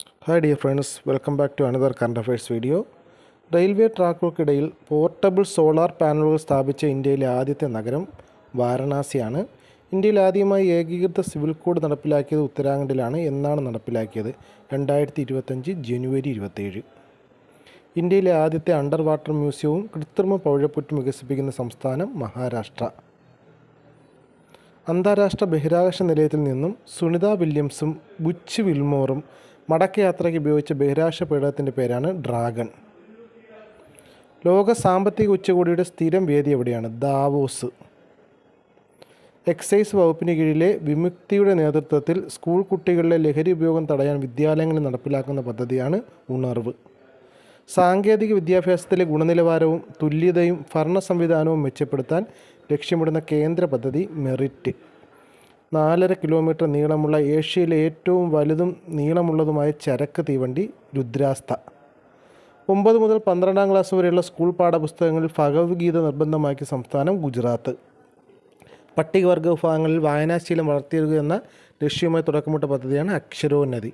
Hi dear friends welcome back to another current affairs video railway ട്രാക്കുകൾക്കിടയിൽ portable solar പാനലുകൾ സ്ഥാപിച്ച ഇന്ത്യയിലെ ആദ്യത്തെ നഗരം വാരണാസിയാണ്. ഇന്ത്യയിൽ ആദ്യമായി ഏകീകൃത സിവിൽ കോഡ് നടപ്പിലാക്കിയത് ഉത്തരാഖണ്ഡിലാണ് എന്നാണ് നടപ്പിലാക്കിയത്. രണ്ടായിരത്തി ഇരുപത്തഞ്ച് ജനുവരി ഇരുപത്തേഴ് ഇന്ത്യയിലെ ആദ്യത്തെ അണ്ടർ വാട്ടർ മ്യൂസിയവും കൃത്രിമ പൗഴപ്പുറ്റും വികസിപ്പിക്കുന്ന സംസ്ഥാനം മഹാരാഷ്ട്ര. അന്താരാഷ്ട്ര ബഹിരാകാശ നിലയത്തിൽ നിന്നും സുനിത വില്യംസും ബുച്ച് വിൽമോറും മടക്കയാത്രയ്ക്ക് ഉപയോഗിച്ച ബഹിരാകാശ പേടകത്തിന്റെ പേരാണ് ഡ്രാഗൺ. ലോക സാമ്പത്തിക ഉച്ചകോടിയുടെ സ്ഥിരം വേദി എവിടെയാണ്? ദാവോസ്. എക്സൈസ് വകുപ്പിന് കീഴിലെ വിമുക്തിയുടെ നേതൃത്വത്തിൽ സ്കൂൾ കുട്ടികളിലെ ലഹരി ഉപയോഗം തടയാൻ വിദ്യാലയങ്ങളിൽ നടപ്പിലാക്കുന്ന പദ്ധതിയാണ് ഉണർവ്. സാങ്കേതിക വിദ്യാഭ്യാസത്തിലെ ഗുണനിലവാരവും തുല്യതയും ഭരണ സംവിധാനവും മെച്ചപ്പെടുത്താൻ ലക്ഷ്യമിടുന്ന കേന്ദ്ര പദ്ധതി മെറിറ്റ്. നാലര കിലോമീറ്റർ നീളമുള്ള ഏഷ്യയിലെ ഏറ്റവും വലുതും നീളമുള്ളതുമായ ചരക്ക് തീവണ്ടി രുദ്രാസ്ത. ഒമ്പത് മുതൽ പന്ത്രണ്ടാം ക്ലാസ് വരെയുള്ള സ്കൂൾ പാഠപുസ്തകങ്ങളിൽ ഭഗവത്ഗീത നിർബന്ധമാക്കിയ സംസ്ഥാനം ഗുജറാത്ത്. പട്ടികവർഗ വിഭാഗങ്ങളിൽ വായനാശീലം വളർത്തിയെടുക്കുക എന്ന ലക്ഷ്യവുമായി തുടക്കമിട്ട പദ്ധതിയാണ് അക്ഷരോന്നതി.